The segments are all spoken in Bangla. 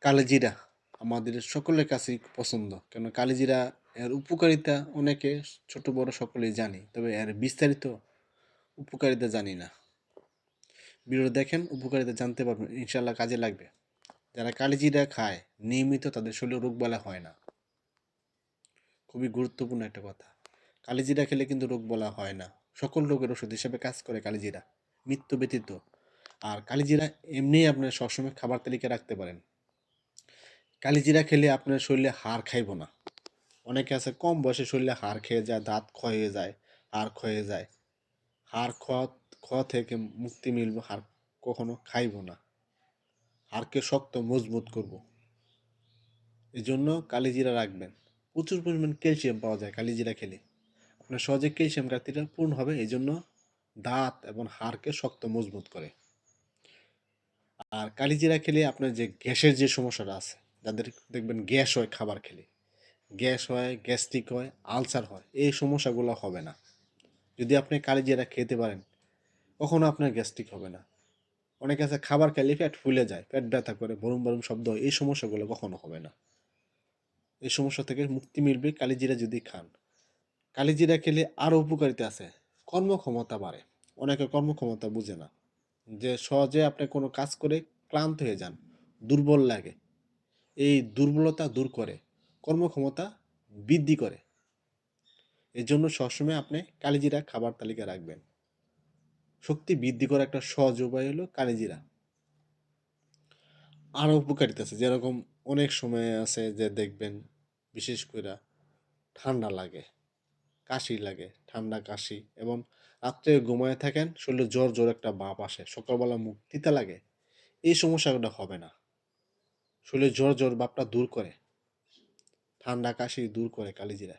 কালিজিরা আমাদের সকলের কাছেই পছন্দ। কেন কালিজিরা এর উপকারিতা অনেকে ছোট, বড় সকলেই জানি, তবে এর বিস্তারিত উপকারিতা জানি না। ভিডিও দেখেন, উপকারিতা জানতে পারবেন ইনশাল্লাহ কাজে লাগবে। যারা কালিজিরা খায়, নিয়মিত তাদের শরীরে রোগবালা হয় না। খুবই গুরুত্বপূর্ণ একটা কথা। কালিজিরা খেলে কিন্তু রোগ বলা হয় না। সকল রোগের ওষুধ হিসেবে কাজ করে কালিজিরা, মৃত্যু ব্যতীত। আর কালিজিরা এমনিই আপনার সবসময় খাবার তালিকা রাখতে পারেন। কালিজিরা খেলে আপনার শরীরে হাড় খাইব না। অনেকে আছে কম বয়সে শরীরে হাড় খেয়ে যায়, দাঁত ক্ষয় হয়ে যায়, হাড় ক্ষয়ে যায়। হাড় ক্ষয় ক্ষয় থেকে মুক্তি মিলব, হাড় কখনো খাইব না। হাড়কে শক্ত, মজবুত করব। এই জন্য কালিজিরা রাখবেন। প্রচুর পরিমাণ ক্যালসিয়াম পাওয়া যায় কালিজিরা খেলে। আপনার সহজে ক্যালসিয়াম ঘাটতিটা পূর্ণ হবে এই জন্য দাঁত এবং হাড়কে শক্ত, মজবুত করে। আর কালিজিরা খেলে আপনার যে গ্যাসের যে সমস্যাটা আছে যাদের দেখবেন গ্যাস হয় খাবার খেলে। গ্যাস হয়, গ্যাস্ট্রিক হয়, আলসার হয়, এই সমস্যাগুলো হবে না। যদি আপনি কালিজিরা খেতে পারেন, কখনো আপনার গ্যাস্ট্রিক হবে না। অনেকে আছে খাবার খেলে পেট ফুলে যায়, পেট ব্যথা করে, বরুম বরুম শব্দ হয়, এই সমস্যাগুলো কখনো হবে না। এই সমস্যা থেকে মুক্তি মিলবে কালিজিরা যদি খান। কালিজিরা খেলে আরও উপকারিতা আছে, কর্মক্ষমতা বাড়ে। অনেকে কর্মক্ষমতা বুঝে না। যে সহজে আপনি কোনো কাজ করে ক্লান্ত হয়ে যান, দুর্বল লাগে। এই দুর্বলতা দূর করে, কর্মক্ষমতা বৃদ্ধি করে। এর জন্য সবসময় আপনি কালিজিরা খাবার তালিকা রাখবেন। শক্তি বৃদ্ধি করার একটা সহজ উপায় হলো কালিজিরা। আরও উপকারিতা আছে, যেরকম অনেক সময় আছে যে দেখবেন বিশেষ করে ঠান্ডা লাগে, কাশি লাগে, ঠান্ডা কাশি এবং রাত্রে ঘুমায় থাকেন, শরীরে জ্বর জ্বর একটা ভাব আসে, সকালবেলা মুখ তিতা লাগে, এই সমস্যাগুলো হবে না। শরীরে জ্বর জ্বর বাপটা দূর করে। ঠান্ডা কাশি দূর করে কালিজিরা।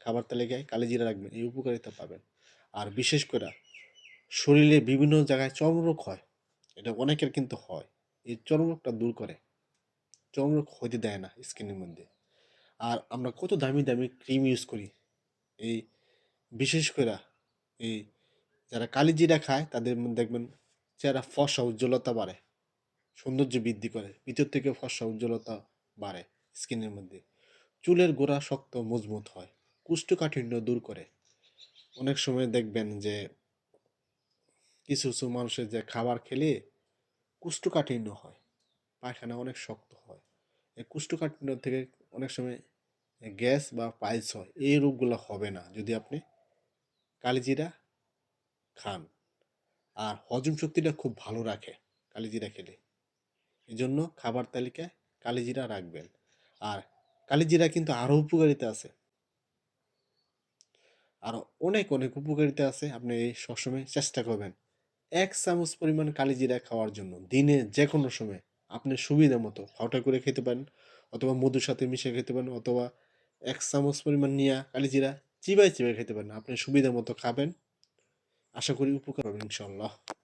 খাবার তালিকায় কালিজিরা রাখবেন, এই উপকারিতা পাবেন। আর বিশেষ করে শরীরে বিভিন্ন জায়গায় চর্মরোগ হয়। এটা অনেকের কিন্তু হয়। এই চর্মরোগটা দূর করে। চর্মরোগ হইতে দেয় না স্কিনের মধ্যে। আর আমরা কত দামি দামি ক্রিম ইউজ করি। এই বিশেষ করে এই যারা কালিজিরা খায়, তাদের দেখবেন চেহারা ফসা উজ্জ্বলতা বাড়ে। সৌন্দর্য বৃদ্ধি করে। ভিতর থেকে ফর্সা উজ্জ্বলতা বাড়ে স্কিনের মধ্যে। চুলের গোড়া শক্ত, মজবুত হয়, কুষ্ঠকাঠিন্য দূর করে। অনেক সময় দেখবেন যে কিছু কিছু মানুষের যে খাবার খেলে কুষ্ঠকাঠিন্য হয়, পায়খানা অনেক শক্ত হয়। এই কুষ্ঠকাঠিন্য থেকে অনেক সময় গ্যাস বা পাইলস হয়। এই রোগগুলো হবে না যদি আপনি কালিজিরা খান। আর হজম শক্তিটা খুব ভালো রাখে কালিজিরা খেলে। জন্য খাবার তালিকায় কালিজিরা রাখবেন। আর কালিজিরা কিন্তু আরও উপকারিতা আছে। আর অনেক অনেক উপকারিতা আছে। আপনি এই সবসময় চেষ্টা করবেন এক চামচ পরিমাণ কালিজিরা খাওয়ার জন্য। দিনে যে কোনো সময় আপনি সুবিধা মতো ফাউটা করে খেতে পারেন অথবা মধুর সাথে মিশিয়ে খেতে পারেন অথবা এক চামচ পরিমাণ নিয়ে কালিজিরা চিবাই চিবাই খেতে পারেন। আপনি সুবিধা মতো খাবেন। আশা করি উপকার পাবেন ইনশাল্লাহ